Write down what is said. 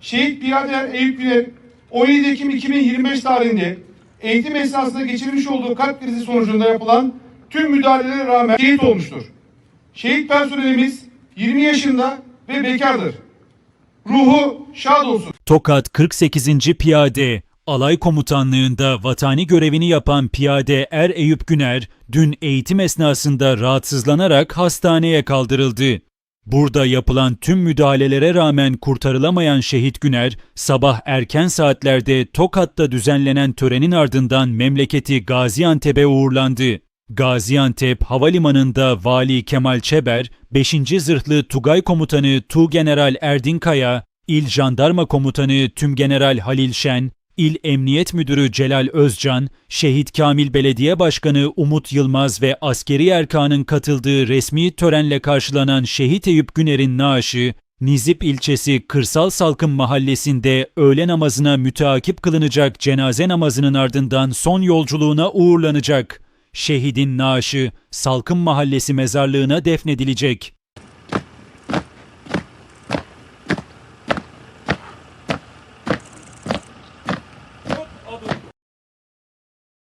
Şehit Piyader Eyüp Güler 17 Ekim 2025 tarihinde eğitim esnasında geçirmiş olduğu kalp krizi sonucunda yapılan tüm müdahalelere rağmen şehit olmuştur. Şehit personelimiz 20 yaşında ve bekardır. Ruhu şad olsun. Tokat 48. Piyade Alay Komutanlığında vatani görevini yapan piyade Er Eyüp Güner dün eğitim esnasında rahatsızlanarak hastaneye kaldırıldı. Burada yapılan tüm müdahalelere rağmen kurtarılamayan şehit Güner, sabah erken saatlerde Tokat'ta düzenlenen törenin ardından memleketi Gaziantep'e uğurlandı. Gaziantep Havalimanı'nda Vali Kemal Çeber, 5. Zırhlı Tugay Komutanı Tuğgeneral Erdin Kaya, İl Jandarma Komutanı Tümgeneral Halil Şen, İl Emniyet Müdürü Celal Özcan, Şehit Kamil Belediye Başkanı Umut Yılmaz ve askeri erkanın katıldığı resmi törenle karşılanan Şehit Eyüp Güner'in naaşı, Nizip ilçesi Kırsal Salkım mahallesinde öğle namazına müteakip kılınacak cenaze namazının ardından son yolculuğuna uğurlanacak. Şehidin naaşı Salkım Mahallesi mezarlığına defnedilecek.